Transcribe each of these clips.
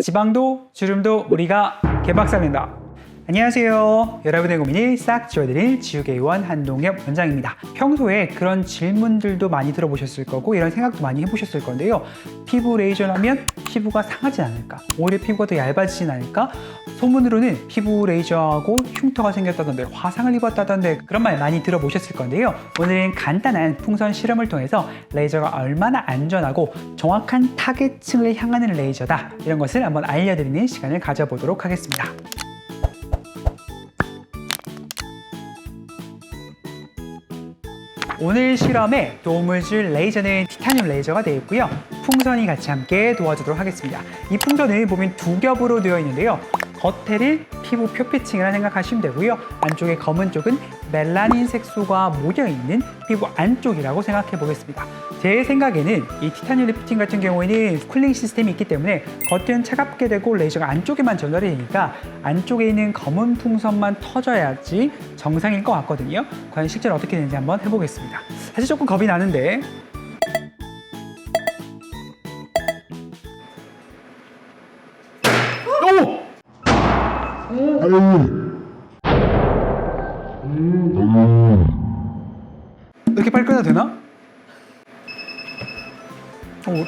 지방도 주름도 우리가 개박살낸다. 안녕하세요. 여러분의 고민을 싹 지워드릴 지우개의원 한동엽 원장입니다. 평소에 그런 질문들도 많이 들어보셨을 거고 이런 생각도 많이 해보셨을 건데요. 피부 레이저라면 피부가 상하지 않을까? 오히려 피부가 더 얇아지진 않을까? 소문으로는 피부 레이저하고 흉터가 생겼다던데 화상을 입었다던데 그런 말 많이 들어보셨을 건데요. 오늘은 간단한 풍선 실험을 통해서 레이저가 얼마나 안전하고 정확한 타겟층을 향하는 레이저다 이런 것을 한번 알려드리는 시간을 가져보도록 하겠습니다. 오늘 실험에 도움을 줄 레이저는 티타늄 레이저가 되어 있고요. 풍선이 같이 함께 도와주도록 하겠습니다. 이 풍선을 보면 두 겹으로 되어 있는데요. 겉에를 피부 표피층이라 생각하시면 되고요. 안쪽에 검은 쪽은 멜라닌 색소가 모여 있는 피부 안쪽이라고 생각해 보겠습니다. 제 생각에는 이 티타늄 리프팅 같은 경우에는 쿨링 시스템이 있기 때문에 겉은 차갑게 되고 레이저가 안쪽에만 전달이 되니까 안쪽에 있는 검은 풍선만 터져야지 정상일 것 같거든요. 과연 실제로 어떻게 되는지 한번 해보겠습니다. 사실 조금 겁이 나는데 이렇게 빨리 끝내도 되나? 오,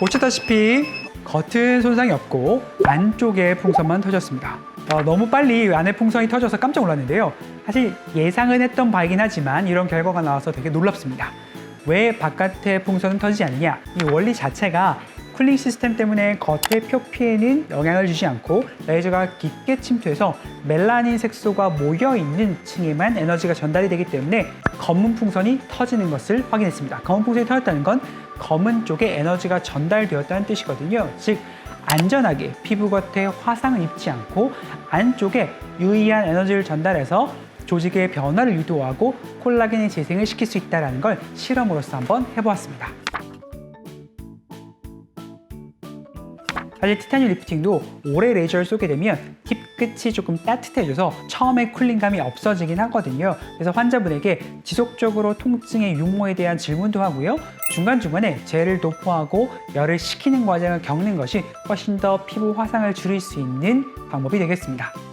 보시다시피 겉은 손상이 없고 안쪽에 풍선만 터졌습니다. 어, 너무 빨리 안에 풍선이 터져서 깜짝 놀랐는데요. 사실 예상은 했던 바이긴 하지만 이런 결과가 나와서 되게 놀랍습니다. 왜 바깥에 풍선은 터지지 않느냐? 이 원리 자체가 쿨링 시스템 때문에 겉의 표피에는 영향을 주지 않고 레이저가 깊게 침투해서 멜라닌 색소가 모여 있는 층에만 에너지가 전달이 되기 때문에 검은 풍선이 터지는 것을 확인했습니다. 검은 풍선이 터졌다는 건 검은 쪽에 에너지가 전달되었다는 뜻이거든요. 즉 안전하게 피부 겉에 화상을 입지 않고 안쪽에 유의한 에너지를 전달해서 조직의 변화를 유도하고 콜라겐의 재생을 시킬 수 있다는 걸 실험으로서 한번 해보았습니다. 사실 티타늄 리프팅도 오래 레이저를 쏘게 되면 팁 끝이 조금 따뜻해져서 처음에 쿨링감이 없어지긴 하거든요. 그래서 환자분에게 지속적으로 통증의 유무에 대한 질문도 하고요. 중간중간에 젤을 도포하고 열을 식히는 과정을 겪는 것이 훨씬 더 피부 화상을 줄일 수 있는 방법이 되겠습니다.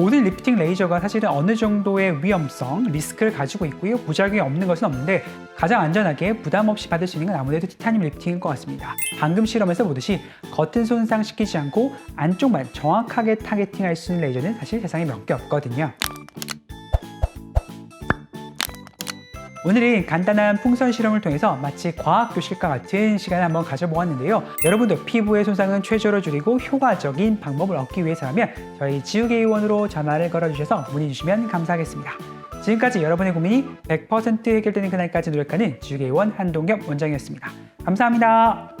모든 리프팅 레이저가 사실은 어느 정도의 위험성, 리스크를 가지고 있고요. 부작용이 없는 것은 없는데 가장 안전하게 부담 없이 받을 수 있는 건 아무래도 티타늄 리프팅인 것 같습니다. 방금 실험에서 보듯이 겉은 손상시키지 않고 안쪽만 정확하게 타겟팅할 수 있는 레이저는 사실 세상에 몇 개 없거든요. 오늘은 간단한 풍선 실험을 통해서 마치 과학 교실과 같은 시간을 한번 가져보았는데요. 여러분도 피부의 손상은 최저로 줄이고 효과적인 방법을 얻기 위해서라면 저희 지우개 의원으로 전화를 걸어주셔서 문의 주시면 감사하겠습니다. 지금까지 여러분의 고민이 100% 해결되는 그날까지 노력하는 지우개 의원 한동엽 원장이었습니다. 감사합니다.